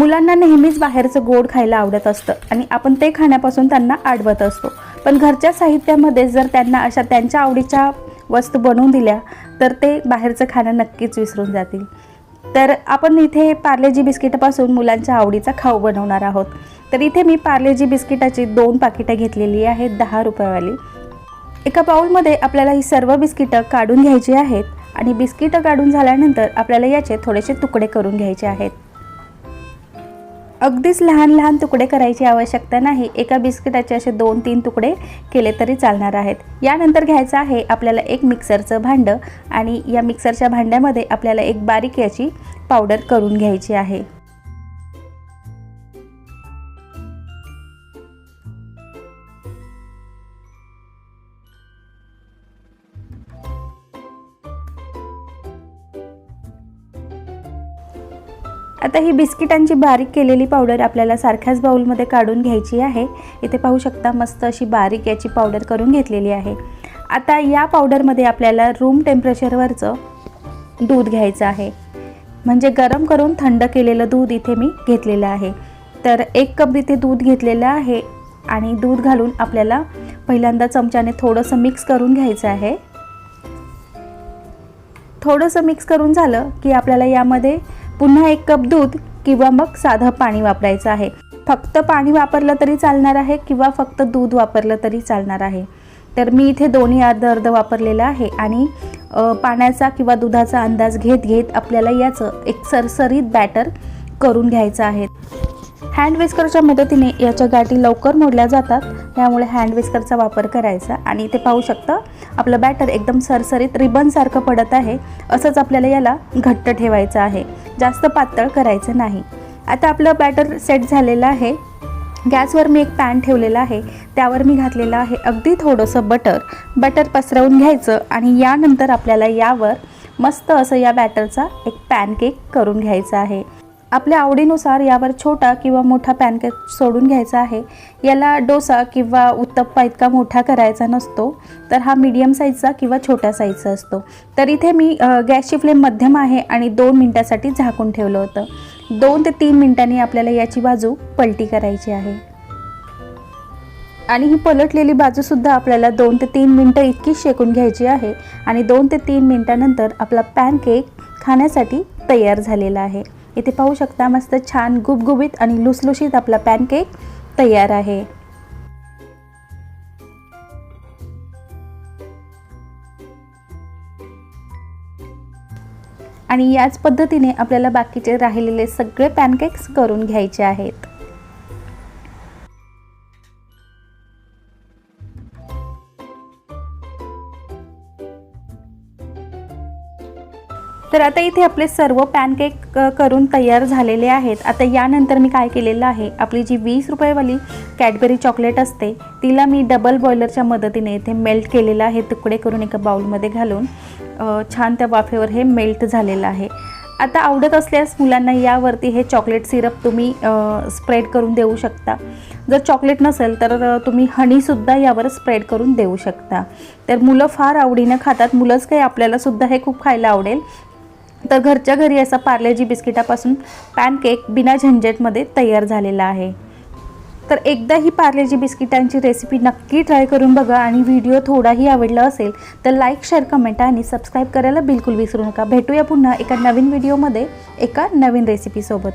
मुलांना नेहमीच बाहेरचं गोड खायला आवडत असतं आणि आपण ते खाण्यापासून त्यांना आडवत असतो. पण घरच्या साहित्यामध्ये जर त्यांना अशा त्यांच्या आवडीच्या वस्तू बनवून दिल्या तर ते बाहेरचं खाणं नक्कीच विसरून जातील. तर आपण इथे पार्लेजी बिस्किटापासून मुलांच्या आवडीचा खाऊ बनवणार आहोत. तर इथे मी पार्लेजी बिस्किटाची दोन पाकिटं घेतलेली आहेत दहा रुपयावाली. एका बाऊलमध्ये आपल्याला ही सर्व बिस्किटं काढून घ्यायची आहेत आणि बिस्किटं काढून झाल्यानंतर आपल्याला याचे थोडेसे तुकडे करून घ्यायचे आहेत. अगदीच लहान लहान तुकडे करायची आवश्यकता नाही. एका बिस्किटाचे असे दोन तीन तुकडे केले तरी चालणार आहेत. यानंतर घ्यायचं आहे आपल्याला एक मिक्सरचं भांडं आणि या मिक्सरच्या भांड्यामध्ये आपल्याला एक बारीक याची पावडर करून घ्यायची आहे. आता ही बिस्किटांची बारीक केलेली पावडर आपल्याला सारख्याच बाऊलमध्ये काढून घ्यायची आहे. इथे पाहू शकता मस्त अशी बारीक याची पावडर करून घेतलेली आहे. आता या पावडरमध्ये आपल्याला रूम टेम्परेचरवरचं दूध घ्यायचं आहे. म्हणजे गरम करून थंड केलेलं दूध इथे मी घेतलेलं आहे. तर एक कप इथे दूध घेतलेलं आहे आणि दूध घालून आपल्याला पहिल्यांदा चमच्याने थोडंसं मिक्स करून घ्यायचं आहे. थोडंसं मिक्स करून झालं की आपल्याला यामध्ये पुन्हा एक कप दूध किंवा मग साधं पाणी वापरायचं आहे. फक्त पाणी वापरलं तरी चालणार आहे किंवा फक्त दूध वापरलं तरी चालणार आहे. तर मी इथे दोन्ही अर्ध अर्ध वापरलेलं आहे आणि पाण्याचा किंवा दुधाचा अंदाज घेत घेत आपल्याला याचं एक सरसरीत बॅटर करून घ्यायचं आहे. हँड विस्करच्या मदतीने याच्या गाठी लवकर मोडल्या जातात. त्यामुळे हँड विस्करचा वापर करायचा आणि इथे पाहू शकता आपलं बॅटर एकदम सरसरीत रिबनसारखं पडत आहे. असंच आपल्याला याला घट्ट ठेवायचं आहे. जास्त पातळ करायचं नाही. आता आपलं बॅटर सेट झालेलं आहे. गॅसवर मी एक पॅन ठेवलेला आहे. त्यावर मी घातलेलं आहे अगदी थोडंसं बटर बटर पसरवून घ्यायचं आणि यानंतर आपल्याला यावर मस्त असं या बॅटरचा एक पॅनकेक करून घ्यायचा आहे. आपल्या आवडीनुसार यावर छोटा किंवा मोठा पॅनकेक सोडून घ्यायचा आहे. याला डोसा किंवा उत्तप्पा इतका मोठा करायचा नसतो तर हा मीडियम साईजचा किंवा छोट्या साईजचा असतो. तर इथे मी गॅसची फ्लेम मध्यम आहे आणि दोन मिनटासाठी झाकून ठेवलं होतं. दोन ते तीन मिनटांनी आपल्याला याची बाजू पलटी करायची आहे. आणि ही पलटलेली बाजूसुद्धा आपल्याला दोन ते तीन मिनटं इतकी शेकून घ्यायची आहे आणि दोन ते तीन मिनटानंतर आपला पॅनकेक खाण्यासाठी तयार झालेला आहे. इथे पाहू शकता मस्त छान गुबगुबीत आणि लुसलुशीत आपला पॅनकेक तयार आहे. आणि याच पद्धतीने आपल्याला बाकीचे राहिलेले सगळे पॅनकेक्स करून घ्यायचे आहेत. तर आता इथे आपले सर्व पॅनकेक करून तयार झालेले आहेत. आता यानंतर मी काय केलेलं आहे? आपली जी वीस रुपयेवाली कॅडबरी चॉकलेट असते तिला मी डबल बॉयलरच्या मदतीने इथे मेल्ट केलेलं आहे तुकडे करून एका बाउलमध्ये घालून. छान त्या वाफेवर हे मेल्ट झालेलं आहे. आता आवडत असल्यास मुलांना यावरती हे चॉकलेट सिरप तुम्ही स्प्रेड करून देऊ शकता. जर चॉकलेट नसेल तर तुम्ही हनीसुद्धा यावर स्प्रेड करून देऊ शकता. तर मुलं फार आवडीनं खातात. मुलंच काही आपल्यालासुद्धा हे खूप खायला आवडेल. तर घरच्या घरी असा पार्लेजी बिस्किटापासून पॅनकेक बिना झंझटमध्ये तयार झालेला आहे. तर एकदा ही पार्लेजी बिस्किटांची रेसिपी नक्की ट्राय करून बघा आणि व्हिडिओ थोडाही आवडला असेल तर लाईक शेअर कमेंट आणि सबस्क्राईब करायला बिलकुल विसरू नका. भेटूया पुन्हा एका नवीन व्हिडिओमध्ये एका नवीन रेसिपीसोबत.